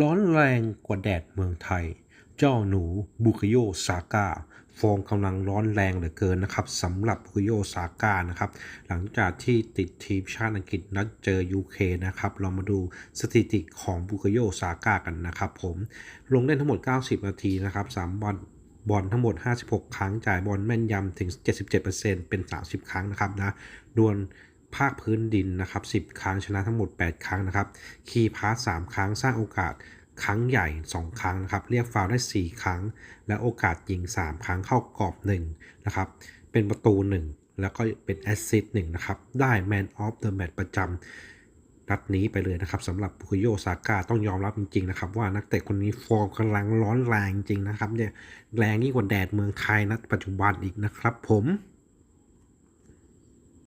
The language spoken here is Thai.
ร้อนแรงกว่าแดดเมืองไทย เจ้าหนูบุคโยซาก้าฟอร์มกำลังร้อนแรงเหลือเกินนะครับสำหรับบุคโยซาก้านะครับ หลังจากที่ติดทีมชาติอังกฤษนัดเจอ UK นะครับ เรามาดูสถิติของบุคโยซาก้ากันนะครับผมลงเล่นทั้งหมด 90 นาทีนะครับ3บอลบอลทั้งหมด 56 ครั้ง จ่ายบอลแม่นยำถึง 77%เป็น 30 ครั้งนะครับนะ ดวล ภาคพื้นดินนะครับ10 ครั้งชนะทั้งหมด 8 ครั้งนะครับคีย์พาส3ครั้งสร้างโอกาสครั้งใหญ่ 2 ครั้งนะครับเรียกฟาวได้ 4 ครั้ง และโอกาสยิง 3 ครั้งเข้ากรอบ1นะครับเป็นประตู 1 แล้วก็เป็นแอสซิสต์1นะครับได้ Man of the Match ประจำนัดนี้ไปเลยนะครับสำหรับบุโยซาก้าต้องยอมรับจริงๆนะครับว่านักเตะคนนี้ฟอร์มกำลังร้อนแรงจริงนะครับเนี่ยแรงยิ่งกว่าแดดเมืองไทยนะปัจจุบันอีกนะครับผม